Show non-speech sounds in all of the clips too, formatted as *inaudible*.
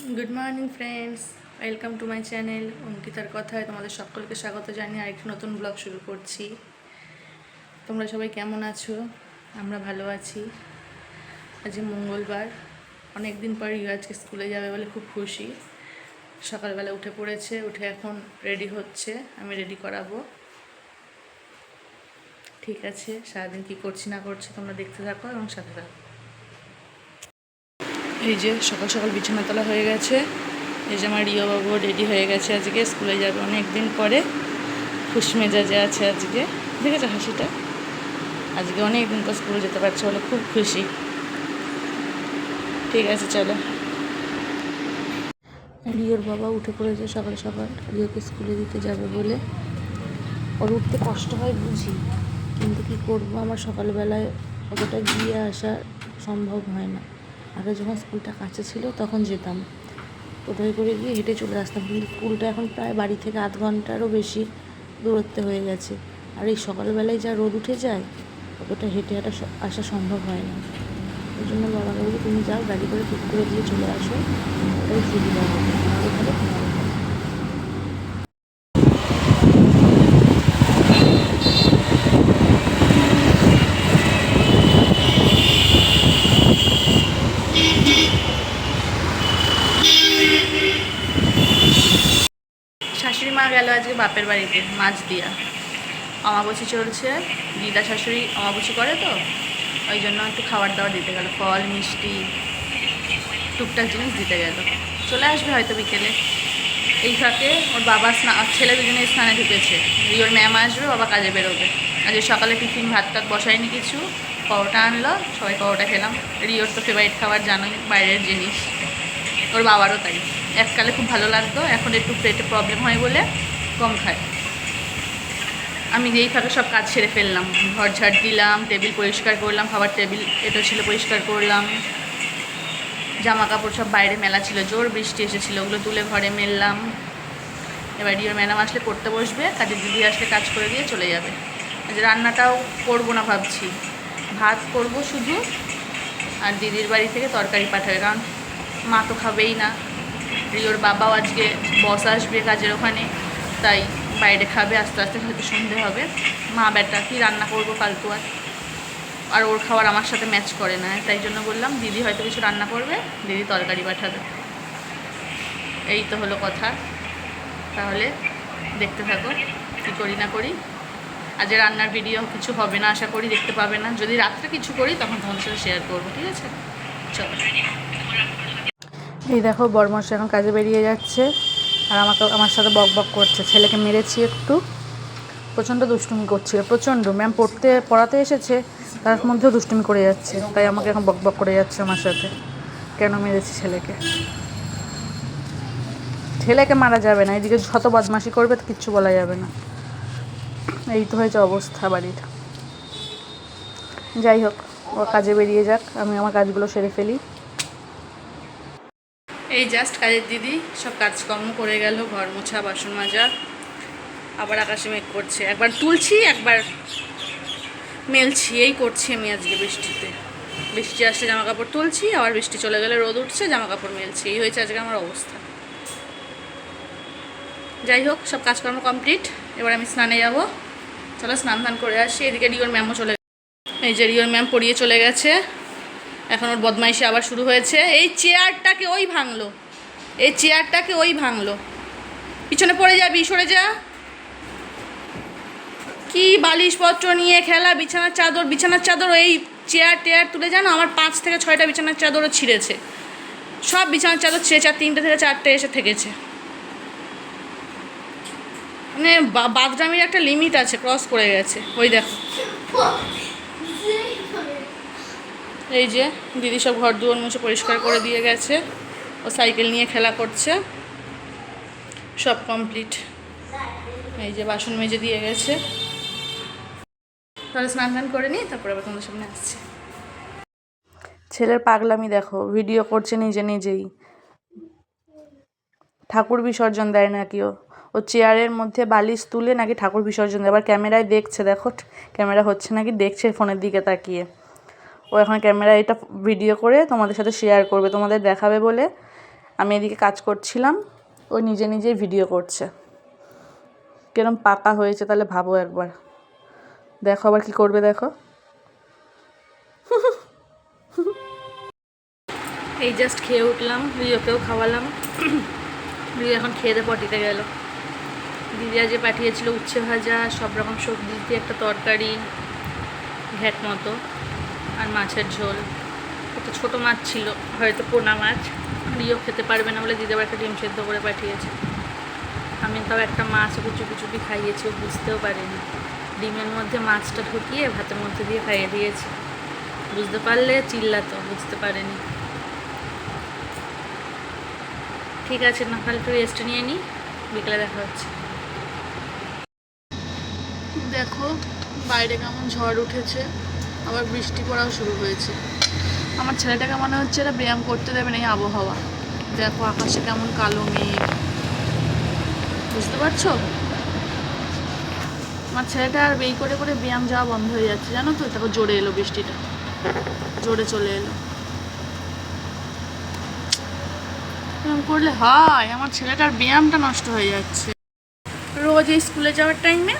Good morning friends welcome to my channel অঙ্কিতার কথায় তোমাদের সকলকে স্বাগত জানিয়ে আরেকটি নতুন ব্লগ শুরু করছি। তোমরা সবাই কেমন আছো? আমরা ভালো আছি। আজ মঙ্গলবার। অনেক দিন পর আজকে স্কুলে যাবে বলে খুব খুশি। সকালবেলা উঠে পড়েছে, উঠে এখন রেডি হচ্ছে। আমি রেডি করাবো। ঠিক আছে, সারাদিন কী করছি না করছি তোমরা দেখতে থাকো এবং সাথে থাকো। এই যে সকাল সকাল বিছানা তোলা হয়ে গেছে। এই যে আমার রিয়া বাবু রেডি হয়ে গেছে আজকে, স্কুলে যাবে অনেক দিন পরে। খুশি মেজাজে আছে আজকে। দেখেছ হাসিটা? আজকে অনেক দিন পর স্কুলে যেতে পারছে বলে খুব খুশি। ঠিক আছে, চলো। রিওর বাবা উঠে পড়েছে সকাল সকাল। রিওকে স্কুলে দিতে যাবে বলে। ওর উঠতে কষ্ট হয় বুঝি, কিন্তু কি করব? আমার সকালবেলায় অতটা গিয়ে আসা সম্ভব হয় না। আগে যখন স্কুলটা কাছে ছিল তখন যেতাম। টোটোয় করে গিয়ে হেঁটে চলে আসতাম। কিন্তু স্কুলটা এখন প্রায় বাড়ি থেকে আধ ঘন্টারও বেশি দূরত্বে হয়ে গেছে। আর এই সকালবেলায় যা রোদ উঠে যায়, অতটা হেঁটে হাঁটা আসা সম্ভব হয় না। ওই জন্য বাবা বলি তুমি যাও, গাড়ি করে ঠিক করে দিয়ে চলে আসো। ওটাই সুবিধা হবে ভালো তোমারও ভালো শাশুড়ি মা গেল আজকে বাপের বাড়িতে, মাছ দিয়া। অমাবসী চলছে, দিদা শাশুড়ি অমাবসী করে তো, ওই জন্য একটু খাবার দাবার দিতে গেল, ফল, মিষ্টি, টুকটাক জিনিস দিতে গেল। চলে আসবে হয়তো বিকেলে। এই ফাঁকে ওর বাবা স্না ছেলে দুজনে স্নানে ঢুকেছে। রিওর ম্যাম আসবে, বাবা কাজে বেরোবে। আজকে সকালে টিফিন, ভাত টাত বসায়নি কিছু, পরোটা আনলো, সবাই পরোটা খেলাম। রিওর তো ফেভারিট খাবার, জানোই, বাইরের জিনিস। ওর বাবারও তাই। এককালে খুব ভালো লাগতো, এখন একটু পেটে প্রবলেম হয় বলে কম খায়। আমি ফাঁকে সব কাজ সেরে ফেললাম। ঘর ঝাড় দিলাম, টেবিল পরিষ্কার করলাম, খাবার টেবিল এটা ছিল পরিষ্কার করলাম। জামা কাপড় সব বাইরে মেলা ছিল, জোর বৃষ্টি এসেছিল, ওগুলো তুলে ঘরে মেললাম। এবার ডিওর ম্যাডাম আসলে পড়তে বসবে, কাজের দিদি আসলে কাজ করে দিয়ে চলে যাবে। রান্নাটাও করব না ভাবছি। ভাত করব শুধু, আর দিদির বাড়ি থেকে তরকারি পাঠাবে, কারণ মা তো খাবেই না। রিওর বাবাও আজকে বস আসবে কাজের ওখানে। তাই বাইরে খাবে, আস্তে আস্তে হয়তো সন্ধে হবে। মা বেটা, কি রান্না করব ফালতু আর? আর ওর খাবার আমার সাথে ম্যাচ করে না, তাই জন্য বললাম, দিদি হয়তো কিছু রান্না করবে, দিদি তরকারি পাঠাবে। এই তো হলো কথা। তাহলে দেখতে থাকো, কী করি না করি। আজ রান্নার ভিডিও কিছু হবে না, আশা করি দেখতে পাবে না। যদি রাত্রে কিছু করি, তখন তোমাদের সাথে শেয়ার করব, ঠিক আছে? চলো। এই দেখো বরমশা এখন কাজে বেরিয়ে যাচ্ছে। আর আমাকে আমার সাথে বক বক করছে। ছেলেকে মেরেছি একটু। প্রচণ্ড দুষ্টুমি করছিল। প্রচণ্ড। ম্যাম পড়তে, পড়াতে এসেছে, তার মধ্যেও দুষ্টুমি করে যাচ্ছে। তাই আমাকে এখন বক বক করে যাচ্ছে আমার সাথে। কেন মেরেছি ছেলেকে? ছেলেকে মারা যাবে না। এদিকে যত বদমাশি করবে, তো কিচ্ছু বলা যাবে না। এই তো হয়েছে অবস্থা বাড়ির। যাই হোক, ও কাজে বেরিয়ে যাক। আমি আমার কাজগুলো সেরে ফেলি। এই জাস্ট কাজের দিদি সব কাজকর্ম করে গেল, ঘর মোছা, বাসন মাজা। আবার আকাশে মেঘ করছে। একবার তুলছি, একবার মেলছি। এই করছি আমি আজকে বৃষ্টিতে। বৃষ্টি আসলে জামা কাপড় তুলছি, আবার বৃষ্টি চলে গেলে রোদ উঠছে জামা কাপড় মেলছি। এই হয়েছে আজকে আমার অবস্থা। যাই হোক, সব কাজকর্ম কমপ্লিট এবার আমি স্নানে যাব। চলো স্নান ধান করে আসি। এদিকে রিওর ম্যামও চলে এই যে রিওর ম্যাম পড়িয়ে চলে গেছে। এখন ওর বদমাইশি আবার শুরু হয়েছে। এই চেয়ারটাকে ওই ভাঙলো। এই চেয়ারটাকে ওই ভাঙলো। পিছনে পড়ে যাবি, সরে যা। কি বালিশপত্র নিয়ে খেলা, বিছানার চাদর বিছানার চাদর, এই চেয়ার টেয়ার তুলে জানো? আমার পাঁচ থেকে ছয়টা বিছানার চাদরও ছিঁড়েছে। সব বিছানার চাদর ছিঁড়েছে আর তিনটে থেকে চারটে এসে থেকেছে। মানে বাদরামির একটা লিমিট আছে, ক্রস করে গেছে। ওই দেখো। এই যে দিদি সব ঘর দুয়ার মুছে পরিষ্কার করে দিয়ে গেছে। ও সাইকেল নিয়ে খেলা করছে। সব কমপ্লিট। এই যে বাসন মেজে দিয়ে গেছে। তাহলে স্নান টান করে নিই তারপরে আবার তোমাদের সামনে আসছে। ছেলের পাগলামি দেখো, ভিডিও করছে নিজে নিজেই। ঠাকুর বিসর্জন দেয় নাকি ও? ও চেয়ারের মধ্যে বালিশ তুলে নাকি ঠাকুর বিসর্জন দেয়? আবার ক্যামেরায় দেখছে, দেখো, ক্যামেরা হচ্ছে নাকি দেখছে ফোনের দিকে তাকিয়ে। ও এখন ক্যামেরা এটা ভিডিও করে তোমাদের সাথে শেয়ার করবে, তোমাদের দেখাবে বলে আমি এদিকে কাজ করছিলাম, ও নিজে নিজেই ভিডিও করছে। কিরম পাকা হয়েছে তাহলে ভাবো একবার। দেখো আবার কি করবে দেখো। *laughs* এই জাস্ট খেয়ে উঠলাম, রিওকেও খাওয়ালাম। *clears throat* রিও এখন খেয়ে দিয়ে পটিতে গেল। দিদিরা যে পাঠিয়েছিল উচ্ছে ভাজা, সব রকম সবজি দিয়ে একটা তরকারি, ঘ্যাট মতো। আর মাছের ঝোল। একটা ছোটো মাছ ছিল, হয়তো পোনা মাছ। রিও খেতে পারবে না বলে দিদি আবার একটা ডিম সেদ্ধ করে পাঠিয়েছে। আমি তাও একটা মাছ ওকে চুপি চুপি খাইয়েছি, ও বুঝতেও পারিনি। ডিমের মধ্যে মাছটা ঢুকিয়ে ভাতের মধ্যে দিয়ে খাইয়ে দিয়েছি। বুঝতে পারলে চিল্লাতো, বুঝতে পারেনি। ঠিক আছে, না তাহলে একটু রেস্ট নিয়ে নিই বিকেলে দেখা হচ্ছে। দেখো, বাইরে কেমন ঝড় উঠেছে। আবার বৃষ্টি পড়াও শুরু হয়েছে। আমার ছেলেটাকে মনে হচ্ছে এটা ব্যায়াম করতে দেবে না এই আবহাওয়া। দেখো আকাশে কেমন কালো মেঘ। বুঝতে পারছ? আমার ছেলেটা আর বেই করে করে ব্যায়াম যাওয়া বন্ধ হয়ে যাচ্ছে, জানো তো? তারপর জোরে এলো বৃষ্টিটা। জোরে চলে এলো। এরকম করলে হয়, আমার ছেলেটার ব্যায়ামটা নষ্ট হয়ে যাচ্ছে। রোজ এই স্কুলে যাওয়ার টাইমে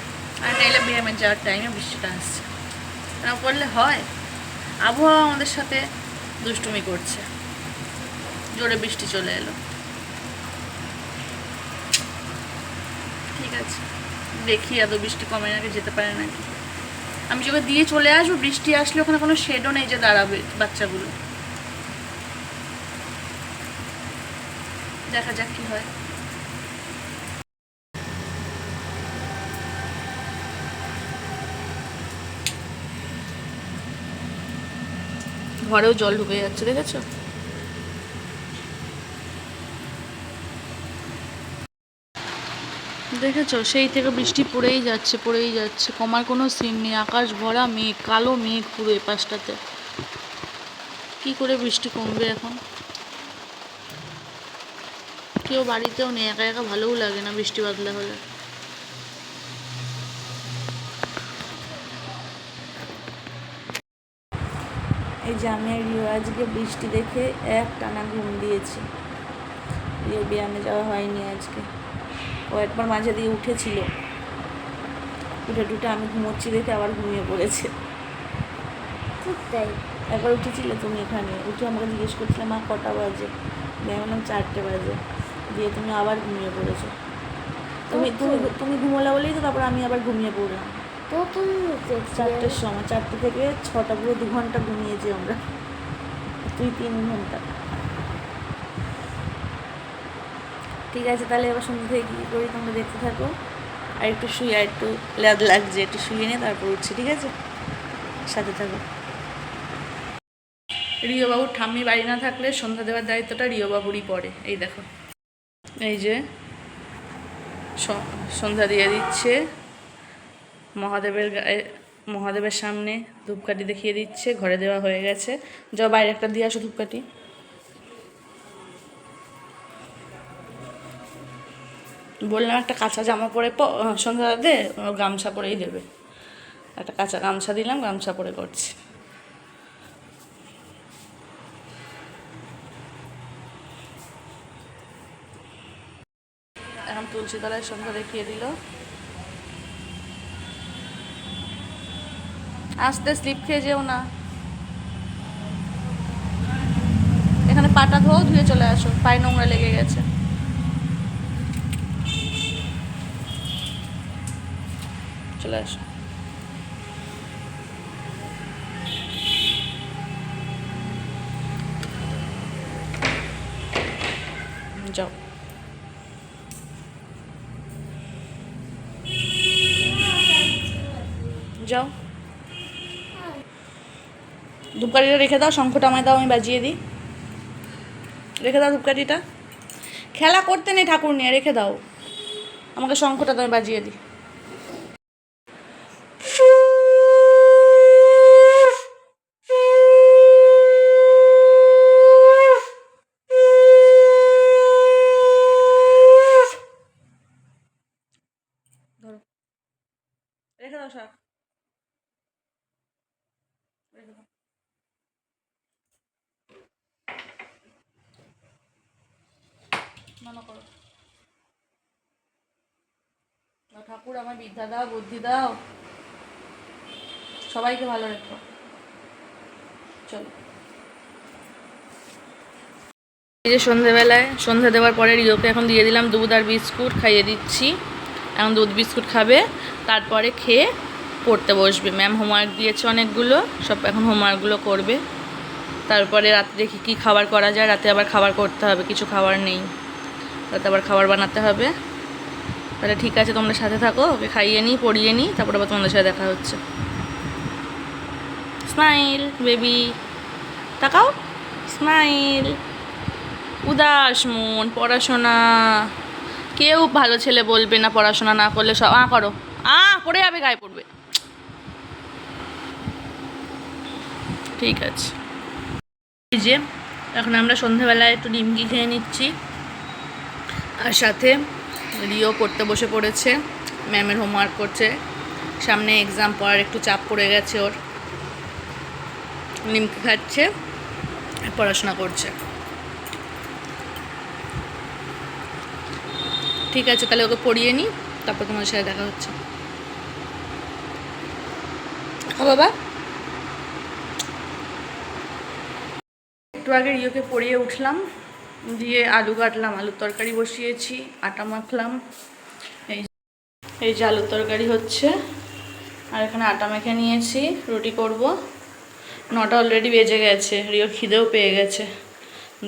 আর নাইলে ব্যায়ামে যাওয়ার টাইমে বৃষ্টিটা আসছে। এরকম করলে হয়? আবহাওয়া আমাদের সাথে দুষ্টুমি করছে। জোরে বৃষ্টি চলে এলো। ঠিক আছে। দেখি এত বৃষ্টি কমে নাকি যেতে পারে নাকি। আমি যখন দিয়ে চলে আসব, বৃষ্টি আসলে ওখানে কোনো শেডও নেই যে দাঁড়াবে বাচ্চাগুলো। দেখা যাক কি হয়। ঘরেও জল ঢুকে যাচ্ছে, দেখেছ? দেখেছ? সেই থেকে বৃষ্টি পড়েই যাচ্ছে পড়েই যাচ্ছে। কমার কোনো সিন নেই, আকাশ ভরা মেঘ, কালো মেঘ পুরো এ পাশটাতে কী করে বৃষ্টি কমবে এখন? কেউ বাড়িতেও নেই, একা একা ভালোও লাগে না বৃষ্টি বাদলা হলে। এই যে আমি আজকে বৃষ্টি দেখে এক টানা ঘুম দিয়েছি। রিও ব্যায়ামে যাওয়া হয়নি আজকে। ও একবার মাঝে দিয়ে উঠেছিল। উঠে টুটে আমি ঘুমোচ্ছি দেখে আবার ঘুমিয়ে পড়েছে। তাই। একবার উঠেছিলে তুমি এখানে? উঠে আমাকে জিজ্ঞেস করছিলে মা কটা বাজে? আমি বললাম চারটে বাজে। দিয়ে তুমি আবার ঘুমিয়ে পড়েছো। তুমি তুমি তুমি ঘুমোলা বলেই তো তারপর আমি আবার ঘুমিয়ে পড়লাম। তো তুমি চারটের সময় চারটে থেকে ছটা পুরো দু ঘণ্টা ঘুমিয়েছি আমরা। তুই তিন ঘণ্টা। ঠিক আছে তাহলে এবার সন্ধ্যে থেকে কী করি তোমরা দেখতে থাকো। আর একটু শুয়ে আর একটু ল্যাদ লাগছে একটু শুয়ে নিয়ে তারপর উঠছি ঠিক আছে? সাথে থাকো। রিওবাবুর ঠাম্মি বাড়ি না থাকলে সন্ধ্যা দেওয়ার দায়িত্বটা রিওবাবুরই পড়ে। এই দেখো। এই যে সন্ধ্যা দিয়ে দিচ্ছে। মহাদেবের গায়ে মহাদেবের সামনে ধূপকাঠি দেখিয়ে দিচ্ছে, ঘরে দেওয়া হয়ে গেছে। য বাইরে একটা দিয়ে আসো ধূপকাঠি। বললাম, একটা কাঁচা জামা পরে সন্ধ্যা দে গামছা পরেই দেবে। একটা কাঁচা গামছা দিলাম, গামছা পরে করছি। এখন তুলসী তলায় সন্ধ্যা দেখিয়ে দিল। আস্তে স্লিপ খেয়ে যেও না। এখানে পাটা ধো ধুয়ে চলে আসো, পায়ে নোংরা লেগে গেছে। চলে আসো। যাও। যাও। ধূপকাঠিটা রেখে দাও, শঙ্খটা আমায় দাও, আমি বাজিয়ে দিই। রেখে দাও ধূপকাঠিটা। খেলা করতে নেই ঠাকুর নিয়ে রেখে দাও। আমাকে শঙ্খটা তুমি বাজিয়ে দিই। রেখে দাও শাক। রেখে দাও। মনে করো। ঠাকুর আমার বিদ্যা দাও, বুদ্ধি দাও। সবাইকে ভালো রেখো। চলো। এই যে সন্ধেবেলায়, সন্ধে দেওয়ার পরে রিওকে এখন দিয়ে দিলাম দুধ আর বিস্কুট, খাইয়ে দিচ্ছি। এখন দুধ বিস্কুট খাবে, তারপরে খেয়ে পড়তে বসবে। ম্যাম হোমওয়ার্ক দিয়েছে অনেকগুলো, সব এখন হোমওয়ার্কগুলো করবে। তারপরে রাতে দেখি কী খাবার করা যায়, রাতে আবার খাবার করতে হবে, কিছু খাবার নেই। রাতে আবার খাবার বানাতে হবে। তাহলে ঠিক আছে, তোমরা সাথে থাকো, ওকে খাইয়ে নিই, পড়িয়ে নিই, তারপর আবার তোমাদের সাথে দেখা হচ্ছে। স্মাইল বেবি তাকাও। স্মাইল উদাস মন, পড়াশোনা। কেউ ভালো ছেলে বলবে না, পড়াশোনা না করলে সব, আ, করো। আ, পড়ে যাবে, গায়ে পড়বে। ঠিক আছে। এই যে, এখন আমরা সন্ধেবেলায় একটু ডিমকি খেয়ে নিচ্ছি। আর সাথে রিও পড়তে বসে পড়েছে, ম্যামের হোমওয়ার্ক করছে। সামনে এক্সাম পড়ার একটু চাপ পড়ে গেছে ওর। নিমকি খাচ্ছে, পড়াশোনা করছে। ঠিক আছে, তাহলে ওকে পড়িয়ে নিই তারপর তোমাদের সাথে দেখা হচ্ছে। ও বাবা। একটু আগে রিওকে পড়িয়ে উঠলাম। দিয়ে আলু কাটলাম, আলুর তরকারি বসিয়েছি, আটা মাখলাম। এই এই যে আলুর তরকারি হচ্ছে, আর এখানে আটা মেখে নিয়েছি, রুটি করব। নটা অলরেডি বেজে গেছে, রিও খিদেও পেয়ে গেছে।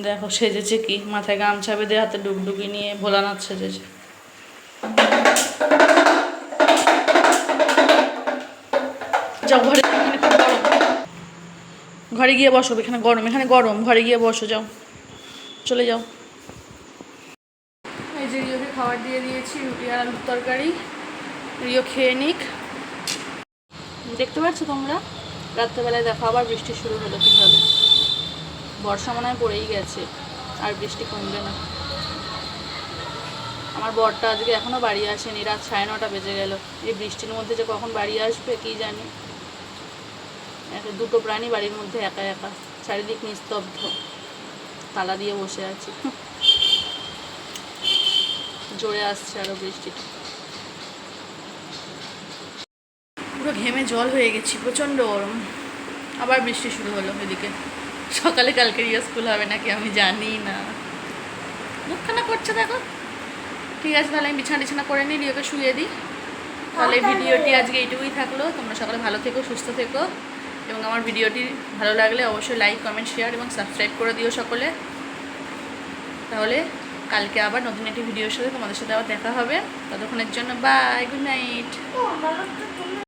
দেখো, সেজেছে কি, মাথায় গামছা বেঁধে হাতে ডুবডুবি নিয়ে ভোলানাথ সেজেছে। ঘরে ঘরে গিয়ে বসো, এখানে গরম এখানে গরম, ঘরে গিয়ে বসো, যাও। চলে যাও। এই যে রিওকে খাবার দিয়ে দিয়েছি রুটি আর আলুর তরকারি। রিও খেয়ে নিক। দেখতে পাচ্ছ তোমরা? রাত্রেবেলায় দেখো আবার বৃষ্টি শুরু হলো কীভাবে। বর্ষা মনে হয় পড়েই গেছে আর বৃষ্টি কমবে না। আমার বরটা আজকে এখনও বাড়ি আসেনি রাত সাড়ে নটা বেজে গেল। এই বৃষ্টির মধ্যে যে কখন বাড়ি আসবে কী জানি? একটা দুটো প্রাণী বাড়ির মধ্যে একা একা চারিদিক নিস্তব্ধ। তালা দিয়ে বসে আছি। জোরে আসছে আরও বৃষ্টিটা পুরো ঘেমে জল হয়ে গেছি প্রচণ্ড গরম। আবার বৃষ্টি শুরু হলো এদিকে। সকালে কালকে রিয়া স্কুল হবে নাকি আমি জানি না। মুখখানা করছে দেখো। ঠিক আছে তাহলে আমি বিছানা টিছানা করে নিই রিওকে শুয়ে দিই। তাহলে। ভিডিওটি আজকে এইটুকুই থাকল। তোমরা সকালে ভালো থেকো সুস্থ থেকো। এবং আমার ভিডিওটি ভালো লাগলে অবশ্যই লাইক কমেন্ট শেয়ার এবং সাবস্ক্রাইব করে দিও সকলে। তাহলে কালকে আবার নতুন একটি ভিডিওর সাথে তোমাদের সাথে আবার দেখা হবে। ততক্ষণের জন্য বাই গুড নাইট